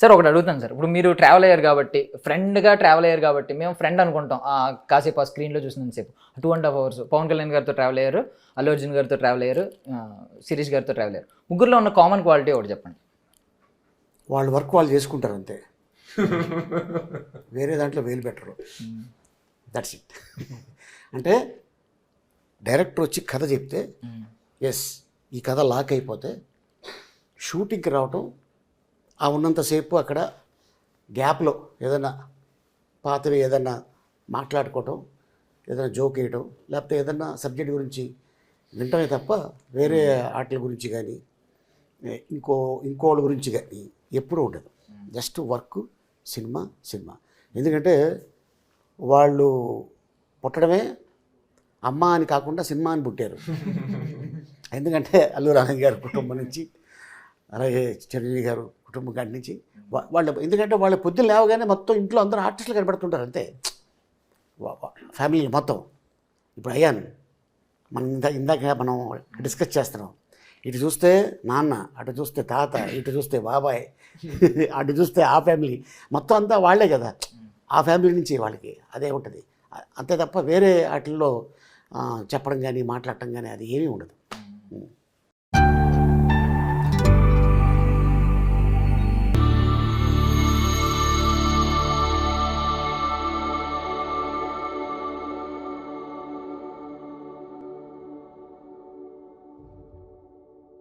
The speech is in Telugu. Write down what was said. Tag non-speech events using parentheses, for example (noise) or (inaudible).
సార్ ఒకటి అడుగుతాను సార్. ఇప్పుడు మీరు ట్రావెల్ అయ్యారు కాబట్టి ఫ్రెండ్గా ట్రావెల్ అయ్యారు కాబట్టి మేము ఫ్రెండ్ అనుకుంటాం. ఆ, కాసేపు ఆ స్క్రీన్లో చూసినంతసేపు two and half hours Pawan Kalyan గారితో ట్రావెల్ అయ్యారు అల్లు అర్జున్ గారితో ట్రావెల్ అయ్యారు శిరీష్ గారితో ట్రావెల్ అయ్యారు. ముగ్గురులో ఉన్న కామన్ క్వాలిటీ ఒకటి చెప్పండి. వాళ్ళ వర్క్ వాళ్ళు చేసుకుంటారు అంతే. వేరే దాంట్లో వేలు పెట్టరు. దట్స్ ఇట్ అంటే డైరెక్టర్ వచ్చి కథ చెప్తే ఎస్ ఈ కథ లాక్ అయిపోతే షూటింగ్కి రావటం ఆ ఉన్నంతసేపు అక్కడ గ్యాప్లో ఏదైనా పాతవి ఏదన్నా మాట్లాడుకోవటం ఏదైనా జోక్ వేయటం లేకపోతే ఏదన్నా సబ్జెక్ట్ గురించి వింటమే తప్ప వేరే ఆటల గురించి కానీ ఇంకో ఇంకోళ్ళ గురించి కానీ ఎప్పుడూ ఉండదు. Just work cinema cinema. ఎందుకంటే వాళ్ళు పుట్టడమే అమ్మ అని కాకుండా సినిమా అని పుట్టారు. (laughs) ఎందుకంటే అల్లు రామయ్య గారి కుటుంబం నుంచి అలాగే చిరంజీవి గారు కుటుంబం కాడి నుంచి. వాళ్ళ ఎందుకంటే వాళ్ళ పొద్దున్న లేవగానే మొత్తం ఇంట్లో అందరూ ఆర్టిస్టులు కనబడుతుంటారు అంతే. ఫ్యామిలీ మొత్తం. ఇప్పుడు అయ్యాను. మనం ఇందా ఇందాక మనం డిస్కస్ చేస్తున్నాం. ఇటు చూస్తే నాన్న అటు చూస్తే తాత ఇటు చూస్తే బాబాయ్ (laughs) అటు చూస్తే ఆ ఫ్యామిలీ. మొత్తం అంతా వాళ్ళే కదా. ఆ ఫ్యామిలీ నుంచి వాళ్ళకి అదే ఉంటుంది. అంతే తప్ప వేరే వాటిల్లో చెప్పడం కానీ మాట్లాడటం కానీ అది ఏమీ ఉండదు.